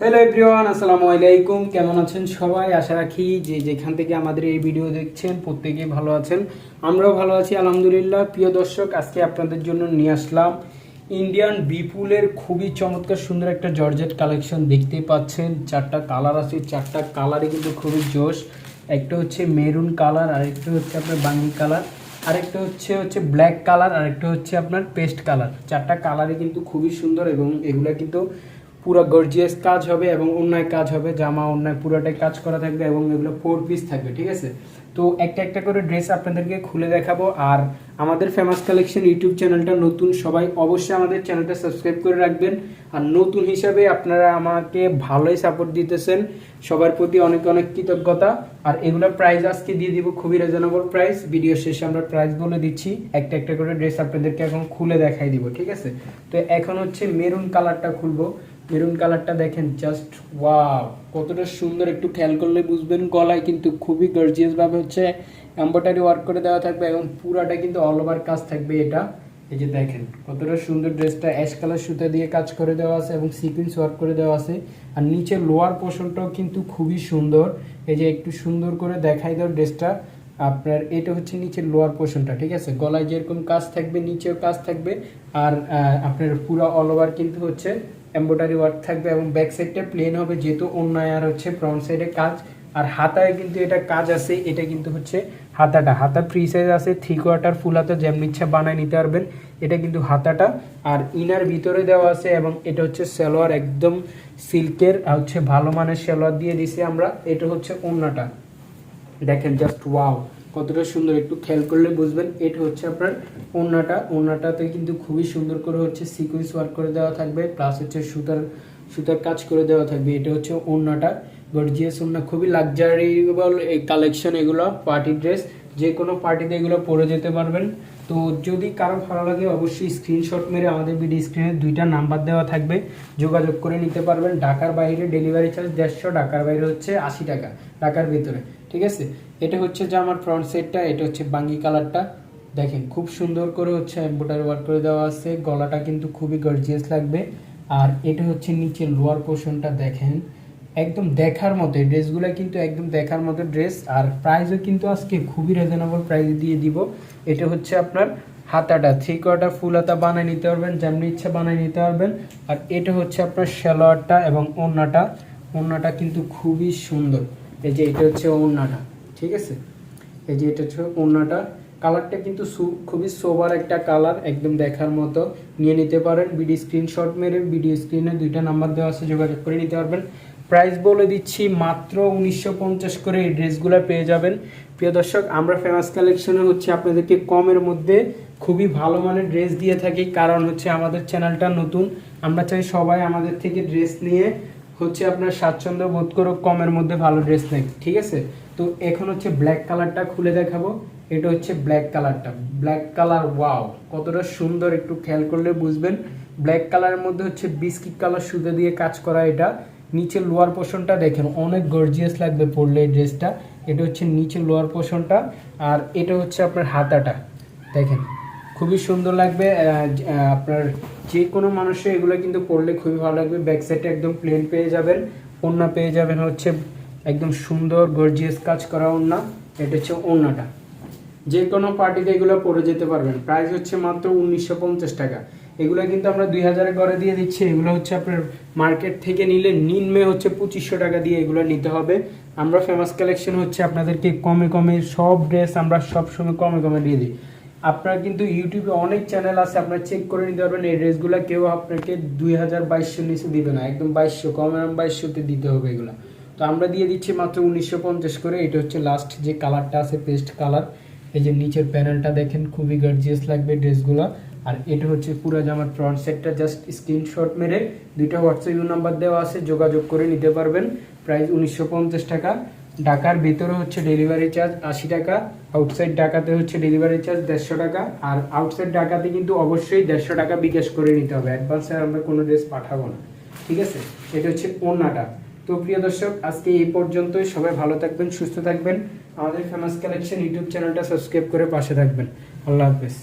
Hello everyone আসসালামু আলাইকুম। কেমন আছেন সবাই? আশা রাখি যে যেখান থেকে আমাদের এই ভিডিও দেখছেন, প্রত্যেকেই ভালো আছেন। আমরাও ভালো আছি, আলহামদুলিল্লাহ। প্রিয় দর্শক, আজকে আপনাদের জন্য নিয়ে আসলাম ইন্ডিয়ান বিপুলের খুবই চমৎকার সুন্দর একটা জর্জেট কালেকশন দেখতেই পাচ্ছেন। চারটা কালার আছে, চারটা কালারই কিন্তু খুবই জোশ। একটা হচ্ছে মেরুন কালার, আরেকটা হচ্ছে আপনার বাঙ্গি কালার, আরেকটা হচ্ছে হচ্ছে ব্ল্যাক কালার, আরেকটা হচ্ছে আপনার পেস্ট কালার। চারটা কালারই কিন্তু খুবই সুন্দর এবং এগুলা কিন্তু পুরো গর্জিয়াস কাজ হবে এবং অন্যায় কাজ হবে, জামা অন্যায় পুরোটাই কাজ করা থাকবে এবং এগুলো ফোর পিস থাকবে, ঠিক আছে? তো একটা একটা করে ড্রেস আপনাদেরকে খুলে দেখাবো আর আমাদের ফেমাস কালেকশন ইউটিউব চ্যানেলটা নতুন, সবাই অবশ্যই আমাদের চ্যানেলটা সাবস্ক্রাইব করে রাখবেন। আর নতুন হিসাবে আপনারা আমাকে ভালোই সাপোর্ট দিতেছেন, সবার প্রতি অনেক অনেক কৃতজ্ঞতা। আর এগুলোর প্রাইস আজকে দিয়ে দিব খুবই রিজনেবল প্রাইস ভিডিও শেষে আমরা প্রাইস বলে দিচ্ছি, একটা একটা করে ড্রেস আপনাদেরকে এখন খুলে দেখাই দিব, ঠিক আছে? তো এখন হচ্ছে মেরুন কালারটা খুলবো। মেরুন কালারটা দেখেন জাস্ট ওয়াও কতটা সুন্দর। একটু খেয়াল করলে বুঝবেন, গলায় কিন্তু খুবই গর্জিয়াস ভাবে হচ্ছে এম্ব্রয়ডারি ওয়ার্ক করে দেওয়া থাকবে এবং পুরাটা কিন্তু অল ওভার কাজ থাকবে এটা। এই যে দেখেন, কতটা সুন্দর ড্রেসটা অ্যাশ কালার সুতা দিয়ে কাজ করে দেওয়া আছে এবং সিকুয়েন্স ওয়ার্ক করে দেওয়া আছে। আর নিচে লোয়ার পোর্শনটাও কিন্তু খুবই সুন্দর। এই যে একটু সুন্দর করে দেখাই দাও ড্রেসটা। আপনার এটা হচ্ছে নিচের লোয়ার পোর্শনটা ঠিক আছে? গলায় যেরকম কাজ থাকবে, নিচেও কাজ থাকবে। আর আপনার পুরো অল ওভার কিন্তু হচ্ছে এম্ব্রয়ডারি ওয়ার্ক থাকবে এবং ব্যাক সাইডটা প্লেন হবে, যেহেতু অন্যায় আর হচ্ছে ফ্রন্ট সাইডে কাজ। আর হাতায় কিন্তু এটা কাজ আছে, এটা কিন্তু হচ্ছে হাতাটা। হাতা ফ্রি সাইজ আছে থ্রি কোয়ার্টার ফুল হাতা যেমন ইচ্ছা বানায় নিতে পারবেন, এটা কিন্তু হাতাটা। আর ইনার ভিতরে দেওয়া আছে এবং এটা হচ্ছে সালোয়ার, একদম সিল্কের হচ্ছে ভালো মানের সালোয়ার দিয়ে দিছি আমরা, এটা হচ্ছে ওন্নাটা। দেখেন জাস্ট ওয়াও কতটা সুন্দর। একটু খেয়াল করলে বুঝবেন, এটা হচ্ছে আপনার ওনাটা ওনাটাতে কিন্তু খুবই সুন্দর করে হচ্ছে সিকুইন্স ওয়ার্ক করে দেওয়া থাকবে প্লাস হচ্ছে সুতার সুতার কাজ করে দেওয়া থাকবে। এটা হচ্ছে ওনাটা গর্জিয়াস ওনা খুবই লাক্সারিবল এই কালেকশন এগুলো পার্টি ড্রেস যে কোনো পার্টিতে এগুলো পরে যেতে পারবেন। তো যদি কারও ভালো লাগে অবশ্যই স্ক্রিনশট মেরে আমাদের ভিডিও স্ক্রিনে দুইটা নাম্বার দেওয়া থাকবে। যোগাযোগ করে নিতে পারবেন। ঢাকার বাইরে ডেলিভারি চার্জ দেড়শো, ঢাকার বাইরে হচ্ছে আশি টাকা, ঢাকার ভিতরে। ঠিক আছে? এটা হচ্ছে যে আমার ফ্রন্ট সেটটা এটা হচ্ছে বাঙ্গি কালারটা দেখেন, খুব সুন্দর করে হচ্ছে এম্বোটারি ওয়ার্ক করে দেওয়া আছে। গলাটা কিন্তু খুবই গর্জিয়াস লাগবে। আর এটা হচ্ছে নিচে লোয়ার পোর্শনটা দেখেন। একদম দেখার মতো ড্রেসগুলো কিন্তু একদম দেখার মতো ড্রেস। আর প্রাইসও কিন্তু আজকে খুবই রিজনেবল প্রাইস দিয়ে দিব। এটা হচ্ছে আপনার হাতাটা থ্রি কোয়ার্টার ফুল হাতা বানিয়ে নিতে পারবেন, যেমনি ইচ্ছা বানিয়ে নিতে পারবেন। আর এটা হচ্ছে আপনার সালোয়ারটা এবং ওড়নাটা। ওড়নাটা কিন্তু খুবই সুন্দর। এই যে এটা হচ্ছে ওড়নাটা, ঠিক আছে? এই যে এটা হচ্ছে ওড়নাটা। কালারটা কিন্তু খুবই সোবার একটা কালার, একদম দেখার মতো। নিয়ে নিতে পারেন, ভিডিও স্ক্রিনশট মেরে, ভিডিও স্ক্রিনে দুইটা নাম্বার দেওয়া আছে, যোগাযোগ করে নিতে পারবেন। প্রাইস বলে দিচ্ছি মাত্র উনিশশো পঞ্চাশ করে এই ড্রেসগুলো পেয়ে যাবেন। প্রিয় দর্শক, আমরা ফেমাস কালেকশনে হচ্ছে আপনাদেরকে কমের মধ্যে খুবই ভালো মানের ড্রেস দিয়ে থাকি, কারণ হচ্ছে আমাদের চ্যানেলটা নতুন। আমরা চাই সবাই আমাদের থেকে ড্রেস নিয়ে হচ্ছে আপনার স্বাচ্ছন্দ্য বোধ করো কমের মধ্যে ভালো ড্রেস নেই ঠিক আছে? তো এখন হচ্ছে ব্ল্যাক কালারটা খুলে দেখাবো। এটা হচ্ছে ব্ল্যাক কালারটা ব্ল্যাক কালার ওয়াও কতটা সুন্দর, একটু খেয়াল করলে বুঝবেন। ব্ল্যাক কালারের মধ্যে হচ্ছে বিস্কিট কালার সুতো দিয়ে কাজ করা এটা। নিচে লোয়ার পোর্শনটা দেখেন, অনেক গর্জিয়াস লাগবে পরলে এই ড্রেসটা এটা হচ্ছে নিচে লোয়ার পোর্শনটা আর এটা হচ্ছে আপনার হাতাটা। দেখেন, খুবই সুন্দর লাগবে আপনার যে কোনো মানুষের এগুলো কিন্তু পরলে খুবই ভালো লাগবে। ব্যাক সাইডে একদম প্লেন পেয়ে যাবেন, ওড়না পেয়ে যাবেন হচ্ছে একদম সুন্দর গর্জিয়াস কাজ করা ওড়না। এটা হচ্ছে ওড়নাটা। যে কোনো পার্টিতে এগুলো পরে যেতে পারবেন। প্রাইস হচ্ছে মাত্র উনিশশো পঞ্চাশ টাকা। এগুলো কিন্তু আমরা দুই হাজারের ঘরে দিয়ে দিচ্ছি। এগুলো হচ্ছে আপনার মার্কেট থেকে নিলে নিম্নে হচ্ছে পঁচিশশো টাকা দিয়ে এগুলো নিতে হবে। আমরা ফেমাস কালেকশন হচ্ছে আপনাদেরকে কমে কমে সব ড্রেস আমরা সবসময় কমে কমে দিয়ে দিই। আপনার কিন্তু ইউটিউবে অনেক চ্যানেল আছে, আপনার চেক করে নিতে পারবেন, এই ড্রেসগুলো কেউ আপনাকে দুই হাজার বাইশশো নিচে দিবে না। একদম বাইশশো, কম এরম বাইশশোতে দিতে হবে এগুলো। তো আমরা দিয়ে দিচ্ছি মাত্র উনিশশো পঞ্চাশ করে। এটা হচ্ছে লাস্ট যে কালারটা আছে পেস্ট কালার এই যে নিচের প্যানেলটা দেখেন, খুবই গার্জিয়াস লাগবে ড্রেসগুলো আর এটা হচ্ছে পুরো জামার ফ্রন্ট সেটটা জাস্ট স্ক্রিনশট মেরে দুইটা হোয়াটসঅ্যাপ নাম্বার দেওয়া আছে, যোগাযোগ করে নিতে পারবেন। প্রাইস উনিশশো পঞ্চাশ টাকা। ঢাকার ভিতরে হচ্ছে ডেলিভারি চার্জ আশি টাকা আউটসাইড ঢাকাতে হচ্ছে ডেলিভারি চার্জ দেড়শো টাকা, আর আউটসাইড ঢাকাতে কিন্তু অবশ্যই দেড়শো টাকা বিকাশ করে নিতে হবে। অ্যাডভান্সে আমরা কোনো ড্রেস পাঠাবো না। ঠিক আছে? এটা হচ্ছে ওড়নাটা। তো প্রিয় দর্শক, আজকে এই পর্যন্তই। সবাই ভালো থাকবেন, সুস্থ থাকবেন। আমাদের ফেমাস কালেকশন ইউটিউব চ্যানেলটা সাবস্ক্রাইব করে পাশে থাকবেন। আল্লাহ হাফেজ।